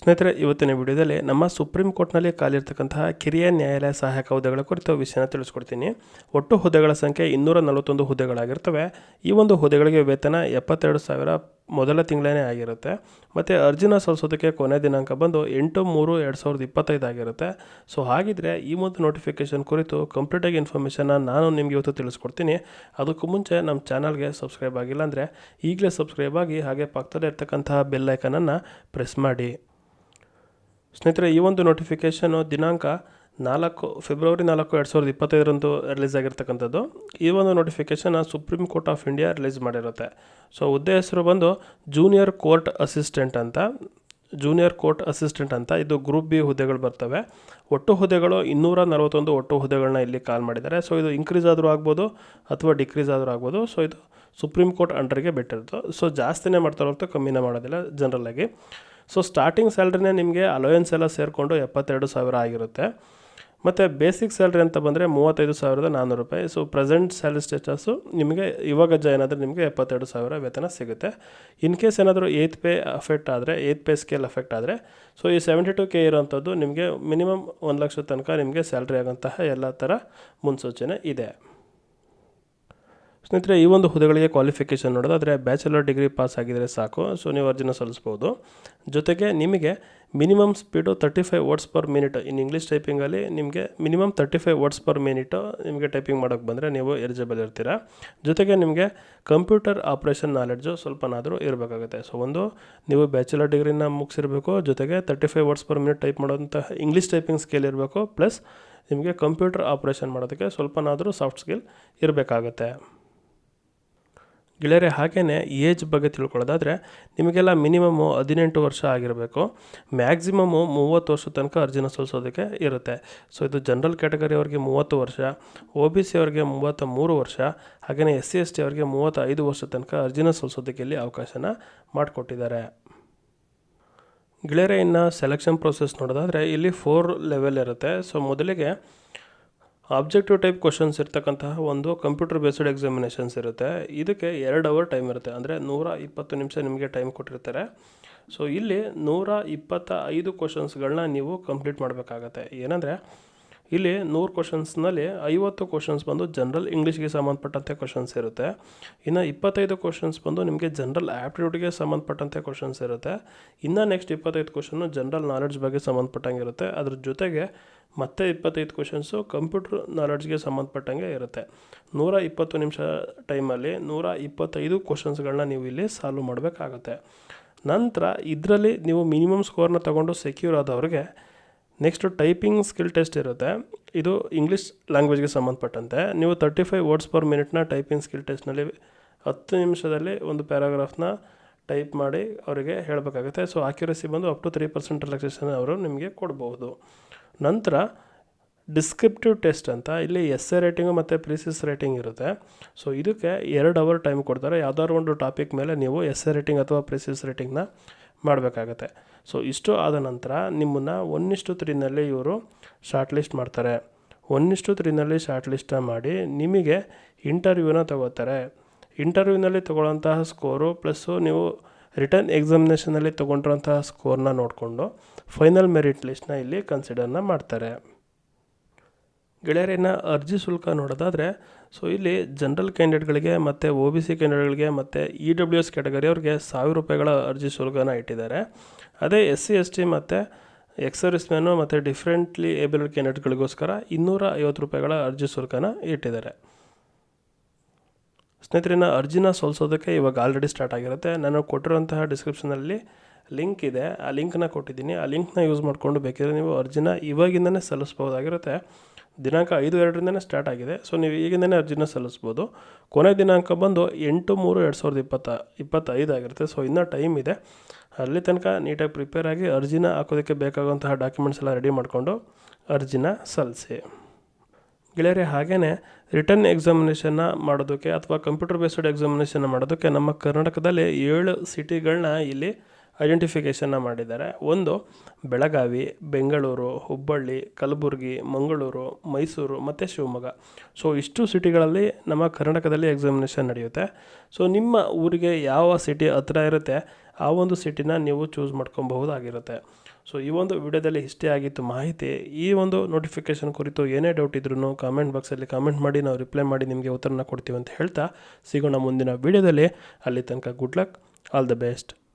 ಸ್ನೇಹಿತರೆ, ಇವತ್ತಿನ ವಿಡಿಯೋದಲ್ಲಿ ನಮ್ಮ ಸುಪ್ರೀಂ ಕೋರ್ಟ್ನಲ್ಲಿ ಖಾಲಿರ್ತಕ್ಕಂತಹ ಕಿರಿಯ ನ್ಯಾಯಾಲಯ ಸಹಾಯಕ ಹುದ್ದೆಗಳ ಕುರಿತು ವಿಷಯನ ತಿಳಿಸ್ಕೊಡ್ತೀನಿ. ಒಟ್ಟು ಹುದ್ದೆಗಳ ಸಂಖ್ಯೆ ಇನ್ನೂರ ನಲವತ್ತೊಂದು ಹುದ್ದೆಗಳಾಗಿರ್ತವೆ. ಈ ಒಂದು ಹುದ್ದೆಗಳಿಗೆ ವೇತನ ಎಪ್ಪತ್ತೆರಡು ಸಾವಿರ ಮೊದಲ ತಿಂಗಳೇ ಆಗಿರುತ್ತೆ. ಮತ್ತು ಅರ್ಜಿನ ಸಲ್ಲಿಸೋದಕ್ಕೆ ಕೊನೆ ದಿನಾಂಕ ಬಂದು ಎಂಟು ಮೂರು ಎರಡು ಸಾವಿರದ ಇಪ್ಪತ್ತೈದು ಆಗಿರುತ್ತೆ. ಸೊ, ಹಾಗಿದ್ರೆ ಈ ಒಂದು ನೋಟಿಫಿಕೇಷನ್ ಕುರಿತು ಕಂಪ್ಲೀಟಾಗಿ ಇನ್ಫಾರ್ಮೇಷನ್ನ ನಾನು ನಿಮಗೆ ಇವತ್ತು ತಿಳಿಸ್ಕೊಡ್ತೀನಿ. ಅದಕ್ಕೂ ಮುಂಚೆ ನಮ್ಮ ಚಾನಲ್ಗೆ ಸಬ್ಸ್ಕ್ರೈಬ್ ಆಗಿಲ್ಲ ಅಂದರೆ ಈಗಲೇ ಸಬ್ಸ್ಕ್ರೈಬ್ ಆಗಿ ಹಾಗೆ ಪಕ್ಕದಲ್ಲೇ ಇರ್ತಕ್ಕಂತಹ ಬೆಲ್ ಐಕನನ್ನು ಪ್ರೆಸ್ ಮಾಡಿ. ಸ್ನೇಹಿತರೆ, ಈ ಒಂದು ನೋಟಿಫಿಕೇಷನು ದಿನಾಂಕ ನಾಲ್ಕು ಫೆಬ್ರವರಿ ನಾಲ್ಕು ಎರಡು ಸಾವಿರದ ಇಪ್ಪತ್ತೈದರಂದು ರಿಲೀಸ್ ಆಗಿರ್ತಕ್ಕಂಥದ್ದು. ಈ ಒಂದು notification supreme court of India release ಮಾಡಿರುತ್ತೆ. So ಹುದ್ದೆ ಹೆಸರು ಬಂದು ಜೂನಿಯರ್ ಕೋರ್ಟ್ ಅಸಿಸ್ಟೆಂಟ್ ಅಂತ. ಜೂನಿಯರ್ ಕೋರ್ಟ್ ಅಸಿಸ್ಟೆಂಟ್ ಅಂತ. ಇದು ಗ್ರೂಪ್ ಬಿ ಹುದ್ದೆಗಳು ಬರ್ತವೆ. ಒಟ್ಟು ಹುದ್ದೆಗಳು ಇನ್ನೂರ ನಲವತ್ತೊಂದು ಒಟ್ಟು ಹುದ್ದೆಗಳನ್ನ ಇಲ್ಲಿ ಕಾಲ್ ಮಾಡಿದ್ದಾರೆ. ಸೊ ಇದು ಇನ್ಕ್ರೀಸ್ ಆದರೂ ಆಗ್ಬೋದು ಅಥವಾ ಡಿಕ್ರೀಸ್ ಆದರೂ ಆಗ್ಬೋದು. ಸೊ ಇದು ಸುಪ್ರೀಂ ಕೋರ್ಟ್ ಅಂಡರ್ಗೆ ಬಿಟ್ಟಿರೋದು ಸೊ ಜಾಸ್ತಿನೇ ಮಾಡ್ತಾರೆ ಹೊರತು ಕಮ್ಮಿನೇ ಮಾಡೋದಿಲ್ಲ ಜನರಲ್ಲಾಗಿ ಸೊ ಸ್ಟಾರ್ಟಿಂಗ್ ಸ್ಯಾಲ್ರಿನೇ ನಿಮಗೆ ಅಲೋಯನ್ಸ್ ಎಲ್ಲ ಸೇರಿಕೊಂಡು ಎಪ್ಪತ್ತೆರಡು ಸಾವಿರ ಆಗಿರುತ್ತೆ. ಮತ್ತು ಬೇಸಿಕ್ ಸ್ಯಾಲ್ರಿ ಅಂತ ಬಂದರೆ ಮೂವತ್ತೈದು ಸಾವಿರದ ನಾನ್ನೂರು ರೂಪಾಯಿ. ಸೊ ಪ್ರೆಸೆಂಟ್ ಸ್ಯಾಲ್ರಿ ಸ್ಟೇಟಸ್ಸು ನಿಮಗೆ ಇವಾಗ ಜಾಯ್ನ್ ಆದರೆ ನಿಮಗೆ ಎಪ್ಪತ್ತೆರಡು ಸಾವಿರ ವೇತನ ಸಿಗುತ್ತೆ. ಇನ್ ಕೇಸ್ ಏನಾದರೂ ಏತ್ ಪೇ ಅಫೆಕ್ಟ್ ಆದರೆ ಏತ್ ಪೇ ಸ್ಕೇಲ್ ಅಫೆಕ್ಟ್ ಆದರೆ ಸೊ ಈ ಸೆವೆಂಟಿ ಟು ಕೆ ಇರೋಂಥದ್ದು ನಿಮಗೆ ಮಿನಿಮಮ್ ಒಂದು ಲಕ್ಷದ ತನಕ ನಿಮಗೆ ಸ್ಯಾಲ್ರಿ ಆಗೋಂತಹ ಎಲ್ಲ ಥರ ಮುನ್ಸೂಚನೆ ಇದೆ. ಸ್ನೇಹಿತರೆ, ಈ ಒಂದು ಹುದ್ದೆಗಳಿಗೆ ಕ್ವಾಲಿಫಿಕೇಷನ್ ನೋಡೋದಾದರೆ ಬ್ಯಾಚುಲರ್ ಡಿಗ್ರಿ ಪಾಸ್ ಆಗಿದರೆ ಸಾಕು. ಸೊ ನೀವು ಅರ್ಜಿನ ಸಲ್ಲಿಸ್ಬೋದು. ಜೊತೆಗೆ ನಿಮಗೆ minimum speed thirty five words per minute in English ಟೈಪಿಂಗಲ್ಲಿ ನಿಮಗೆ minimum thirty five words per minute ನಿಮಗೆ ಟೈಪಿಂಗ್ ಮಾಡೋಕ್ಕೆ ಬಂದರೆ ನೀವು ಎಲಿಜಿಬಲ್ ಇರ್ತೀರಾ. ಜೊತೆಗೆ ನಿಮಗೆ ಕಂಪ್ಯೂಟರ್ ಆಪ್ರೇಷನ್ ನಾಲೆಡ್ಜು ಸ್ವಲ್ಪನಾದರೂ ಇರಬೇಕಾಗುತ್ತೆ. ಸೊ ಒಂದು, ನೀವು ಬ್ಯಾಚುಲರ್ ಡಿಗ್ರಿನ ಮುಗಿಸಿರಬೇಕು. ಜೊತೆಗೆ thirty five words per minute type ಮಾಡೋಂತಹ English typing skill ಇರಬೇಕು. ಪ್ಲಸ್ ನಿಮಗೆ ಕಂಪ್ಯೂಟರ್ ಆಪ್ರೇಷನ್ ಮಾಡೋದಕ್ಕೆ ಸ್ವಲ್ಪನಾದರೂ ಸಾಫ್ಟ್ ಸ್ಕಿಲ್ ಇರಬೇಕಾಗತ್ತೆ. ಗೆಳೆಯರೆ ಹಾಗೆಯೇ ಏಜ್ ಬಗ್ಗೆ ತಿಳ್ಕೊಳ್ಳೋದಾದರೆ ನಿಮಗೆಲ್ಲ ಮಿನಿಮಮ್ಮು ಹದಿನೆಂಟು ವರ್ಷ ಆಗಿರಬೇಕು. ಮ್ಯಾಕ್ಸಿಮಮ್ಮು ಮೂವತ್ತು ವರ್ಷ ತನಕ ಅರ್ಜಿನ ಸಲ್ಲಿಸೋದಕ್ಕೆ ಇರುತ್ತೆ. ಸೊ, ಇದು ಜನರಲ್ ಕ್ಯಾಟಗರಿ ಅವ್ರಿಗೆ ಮೂವತ್ತು ವರ್ಷ, ಒ ಬಿ ಸಿ ಅವ್ರಿಗೆ ಮೂವತ್ತ ಮೂರು ವರ್ಷ ಹಾಗೆಯೇ ಎಸ್ ಸಿ, ಎಸ್ ಟಿ ಅವ್ರಿಗೆ ಮೂವತ್ತೈದು ವರ್ಷ ತನಕ ಅರ್ಜಿನ ಸಲ್ಲಿಸೋದಕ್ಕೆ ಇಲ್ಲಿ ಅವಕಾಶನ ಮಾಡಿಕೊಟ್ಟಿದ್ದಾರೆ. ಗೆಳೆಯರೆ, ಇನ್ನು ಸೆಲೆಕ್ಷನ್ ಪ್ರೊಸೆಸ್ ನೋಡೋದಾದರೆ ಇಲ್ಲಿ ಫೋರ್ ಲೆವೆಲ್ ಇರುತ್ತೆ. ಸೊ, ಮೊದಲಿಗೆ ಆಬ್ಜೆಕ್ಟಿವ್ ಟೈಪ್ ಕ್ವಶನ್ಸ್ ಇರ್ತಕ್ಕಂತಹ ಒಂದು ಕಂಪ್ಯೂಟರ್ ಬೇಸ್ಡ್ ಎಕ್ಸಾಮಿನೇಷನ್ಸ್ ಇರುತ್ತೆ. ಇದಕ್ಕೆ ಎರಡು ಅವರ್ ಟೈಮ್ ಇರುತ್ತೆ. ಅಂದರೆ ನೂರ ಇಪ್ಪತ್ತು ನಿಮಿಷ ನಿಮಗೆ ಟೈಮ್ ಕೊಟ್ಟಿರ್ತಾರೆ. ಸೊ ಇಲ್ಲಿ ನೂರ ಇಪ್ಪತ್ತ ಐದು ಕ್ವಶನ್ಸ್ಗಳನ್ನ ನೀವು ಕಂಪ್ಲೀಟ್ ಮಾಡಬೇಕಾಗತ್ತೆ. ಏನಂದರೆ ಇಲ್ಲಿ ನೂರು ಕ್ವಶನ್ಸ್ನಲ್ಲಿ ಐವತ್ತು ಕ್ವಶನ್ಸ್ ಬಂದು ಜನರಲ್ ಇಂಗ್ಲೀಷ್ಗೆ ಸಂಬಂಧಪಟ್ಟಂತೆ ಕ್ವಶನ್ಸ್ ಇರುತ್ತೆ. ಇನ್ನು ಇಪ್ಪತ್ತೈದು ಕ್ವಶನ್ಸ್ ಬಂದು ನಿಮಗೆ ಜನರಲ್ ಆ್ಯಪ್ಟಿಟ್ಯೂಡ್ಗೆ ಸಂಬಂಧಪಟ್ಟಂತೆ ಕ್ವಶನ್ಸ್ ಇರುತ್ತೆ. ಇನ್ನು ನೆಕ್ಸ್ಟ್ ಇಪ್ಪತ್ತೈದು ಕ್ವಶನ್ನು ಜನರಲ್ ನಾಲೆಡ್ಜ್ ಬಗ್ಗೆ ಸಂಬಂಧಪಟ್ಟಂಗೆ ಇರುತ್ತೆ. ಅದ್ರ ಜೊತೆಗೆ ಮತ್ತೆ ಇಪ್ಪತ್ತೈದು ಕ್ವಶನ್ಸು ಕಂಪ್ಯೂಟರ್ ನಾಲೆಡ್ಜ್ಗೆ ಸಂಬಂಧಪಟ್ಟಂಗೆ ಇರುತ್ತೆ. ನೂರ ಇಪ್ಪತ್ತು ನಿಮಿಷ ಟೈಮಲ್ಲಿ ನೂರ ಇಪ್ಪತ್ತೈದು ಕ್ವಶನ್ಸ್ಗಳನ್ನ ನೀವು ಇಲ್ಲಿ ಸಾಲ್ವ್ ಮಾಡಬೇಕಾಗತ್ತೆ. ನಂತರ ಇದರಲ್ಲಿ ನೀವು ಮಿನಿಮಮ್ ಸ್ಕೋರ್ನ ತಗೊಂಡು ಸೆಕ್ಯೂರ್ ಆದವ್ರಿಗೆ ನೆಕ್ಸ್ಟು ಟೈಪಿಂಗ್ ಸ್ಕಿಲ್ ಟೆಸ್ಟ್ ಇರುತ್ತೆ. ಇದು ಇಂಗ್ಲೀಷ್ ಲ್ಯಾಂಗ್ವೇಜ್ಗೆ ಸಂಬಂಧಪಟ್ಟಂತೆ. ನೀವು ತರ್ಟಿ ಫೈವ್ ವರ್ಡ್ಸ್ ಪರ್ ಮಿನಿಟ್ನ ಟೈಪಿಂಗ್ ಸ್ಕಿಲ್ ಟೆಸ್ಟ್ನಲ್ಲಿ ಹತ್ತು ನಿಮಿಷದಲ್ಲಿ ಒಂದು ಪ್ಯಾರಾಗ್ರಾಫ್ನ ಟೈಪ್ ಮಾಡಿ ಅವರಿಗೆ ಹೇಳಬೇಕಾಗುತ್ತೆ. ಸೊ ಆಕ್ಯುರಸಿ ಬಂದು up to three percent relaxation ಅವರು ನಿಮಗೆ ಕೊಡ್ಬೋದು. ನಂತರ ಡಿಸ್ಕ್ರಿಪ್ಟಿವ್ ಟೆಸ್ಟ್ ಅಂತ. ಇಲ್ಲಿ ಎಸ್ ಎ ರೇಟಿಂಗು ಮತ್ತು ಪ್ರೀಸಿಸ್ ರೇಟಿಂಗ್ ಇರುತ್ತೆ. ಸೊ ಇದಕ್ಕೆ ಎರಡು ಅವರ್ ಟೈಮ್ ಕೊಡ್ತಾರೆ. ಯಾವ್ದಾದ್ರು ಒಂದು ಟಾಪಿಕ್ ಮೇಲೆ ನೀವು ಎಸ್ ಎ ರೇಟಿಂಗ್ ಅಥವಾ ಪ್ರೀಸಿಸ್ ರೇಟಿಂಗ್ನ ಮಾಡಬೇಕಾಗತ್ತೆ. ಸೊ ಇಷ್ಟು ಆದ ನಂತರ ನಿಮ್ಮನ್ನು ಒನ್ ಇಷ್ಟು ತ್ರೀನಲ್ಲಿ ಇವರು ಶಾರ್ಟ್ ಲಿಸ್ಟ್ ಮಾಡ್ತಾರೆ. ಒನ್ ಇಷ್ಟು ತ್ರೀನಲ್ಲಿ ಶಾರ್ಟ್ ಲಿಸ್ಟ ಮಾಡಿ ನಿಮಗೆ ಇಂಟರ್ವ್ಯೂನ ತಗೋತಾರೆ. ಇಂಟರ್ವ್ಯೂನಲ್ಲಿ ತೊಗೊಳ್ಳೋಂತಹ ಸ್ಕೋರು ಪ್ಲಸ್ಸು ನೀವು ರಿಟರ್ನ್ ಎಕ್ಸಾಮಿನೇಷನಲ್ಲಿ ತೊಗೊಂಡಿರೋಂತಹ ಸ್ಕೋರ್ನ ನೋಡಿಕೊಂಡು ಫೈನಲ್ ಮೆರಿಟ್ ಲಿಸ್ಟ್ನ ಇಲ್ಲಿ ಕನ್ಸಿಡರ್ನ ಮಾಡ್ತಾರೆ. ಗೆಳೆಯರಿನ ಅರ್ಜಿ ಶುಲ್ಕ ನೋಡೋದಾದರೆ ಸೊ ಇಲ್ಲಿ ಜನರಲ್ ಕ್ಯಾಂಡಿಡೇಟ್ಗಳಿಗೆ ಮತ್ತು ಒ ಬಿ ಸಿ ಕ್ಯಾಂಡಿಡೇಟ್ಗಳಿಗೆ ಮತ್ತು ಇ ಡಬ್ಲ್ಯೂ ಎಸ್ ಕ್ಯಾಟಗರಿ ಅವ್ರಿಗೆ ಸಾವಿರ ರೂಪಾಯಿಗಳ ಅರ್ಜಿ ಶುಲ್ಕನ ಇಟ್ಟಿದ್ದಾರೆ. ಅದೇ ಎಸ್ ಸಿ ಎಸ್ ಟಿ ಮತ್ತು ಎಕ್ಸರ್ವಿಸ್ ಮ್ಯಾನು ಮತ್ತು ಡಿಫ್ರೆಂಟ್ಲಿ ಏಬಲ್ಡ್ ಕ್ಯಾಂಡಿಡೇಟ್ಗಳಿಗೋಸ್ಕರ ಇನ್ನೂರ ಐವತ್ತು ರೂಪಾಯಿಗಳ ಅರ್ಜಿ ಶುಲ್ಕನ ಇಟ್ಟಿದ್ದಾರೆ. ಸ್ನೇಹಿತರಿನ ಅರ್ಜಿನ ಸೋಲ್ಸೋದಕ್ಕೆ ಇವಾಗ ಆಲ್ರೆಡಿ ಸ್ಟಾರ್ಟ್ ಆಗಿರುತ್ತೆ. ನಾನು ಕೊಟ್ಟಿರುವಂತಹ ಡಿಸ್ಕ್ರಿಪ್ಷನಲ್ಲಿ ಲಿಂಕ್ ಇದೆ, ಆ ಲಿಂಕ್ನ ಕೊಟ್ಟಿದ್ದೀನಿ. ಆ ಲಿಂಕ್ನ ಯೂಸ್ ಮಾಡಿಕೊಂಡು ಬೇಕಿದ್ರೆ ನೀವು ಅರ್ಜಿನ ಇವಾಗಿಂದನೇ ಸಲ್ಲಿಸ್ಬೋದಾಗಿರುತ್ತೆ. ದಿನಾಂಕ ಐದು ಎರಡರಿಂದನೇ ಸ್ಟಾರ್ಟ್ ಆಗಿದೆ. ಸೊ ನೀವು ಈಗಿಂದನೇ ಅರ್ಜಿನ ಸಲ್ಲಿಸ್ಬೋದು. ಕೊನೆ ದಿನಾಂಕ ಬಂದು ಎಂಟು ಮೂರು ಎರಡು ಸಾವಿರದ ಇಪ್ಪತ್ತ, ಇಪ್ಪತ್ತೈದು ಆಗಿರುತ್ತೆ. ಸೊ ಇನ್ನೂ ಟೈಮ್ ಇದೆ. ಅಲ್ಲಿ ತನಕ ನೀಟಾಗಿ ಪ್ರಿಪೇರ್ ಆಗಿ ಅರ್ಜಿನ ಹಾಕೋದಕ್ಕೆ ಬೇಕಾಗುವಂತಹ ಡಾಕ್ಯುಮೆಂಟ್ಸ್ ಎಲ್ಲ ರೆಡಿ ಮಾಡಿಕೊಂಡು ಅರ್ಜಿನ ಸಲ್ಲಿಸಿ. ಗೆಳೆಯರೇ ಹಾಗೇ ರಿಟರ್ನ್ ಎಕ್ಸಾಮಿನೇಷನ್ನ ಮಾಡೋದಕ್ಕೆ ಅಥವಾ ಕಂಪ್ಯೂಟರ್ ಬೇಸ್ಡ್ ಎಕ್ಸಾಮಿನೇಷನ್ ಮಾಡೋದಕ್ಕೆ ನಮ್ಮ ಕರ್ನಾಟಕದಲ್ಲಿ ಏಳು ಸಿಟಿಗಳನ್ನ ಇಲ್ಲಿ ಐಡೆಂಟಿಫಿಕೇಷನ್ನ ಮಾಡಿದ್ದಾರೆ. ಒಂದು, ಬೆಳಗಾವಿ, ಬೆಂಗಳೂರು, ಹುಬ್ಬಳ್ಳಿ, ಕಲಬುರಗಿ, ಮಂಗಳೂರು, ಮೈಸೂರು ಮತ್ತು ಶಿವಮೊಗ್ಗ. ಸೊ ಇಷ್ಟು ಸಿಟಿಗಳಲ್ಲಿ ನಮ್ಮ ಕರ್ನಾಟಕದಲ್ಲಿ ಎಕ್ಸಾಮಿನೇಷನ್ ನಡೆಯುತ್ತೆ. ಸೊ ನಿಮ್ಮ ಊರಿಗೆ ಯಾವ ಸಿಟಿ ಹತ್ರ ಇರುತ್ತೆ, ಆ ಒಂದು ಸಿಟಿನ ನೀವು ಚೂಸ್ ಮಾಡ್ಕೊಬಹುದಾಗಿರುತ್ತೆ. ಸೊ ಈ ಒಂದು ವಿಡಿಯೋದಲ್ಲಿ ಇಷ್ಟೇ ಆಗಿತ್ತು ಮಾಹಿತಿ, ಈ ಒಂದು ನೋಟಿಫಿಕೇಷನ್ ಕುರಿತು ಏನೇ ಡೌಟ್ ಇದ್ರೂ ಕಾಮೆಂಟ್ ಬಾಕ್ಸಲ್ಲಿ ಕಾಮೆಂಟ್ ಮಾಡಿ, ನಾವು ರಿಪ್ಲೈ ಮಾಡಿ ನಿಮಗೆ ಉತ್ತರನ ಕೊಡ್ತೀವಿ ಅಂತ ಹೇಳ್ತಾ, ಸಿಗೋಣ ಮುಂದಿನ ವಿಡಿಯೋದಲ್ಲಿ. ಅಲ್ಲಿ ತನಕ good luck all the best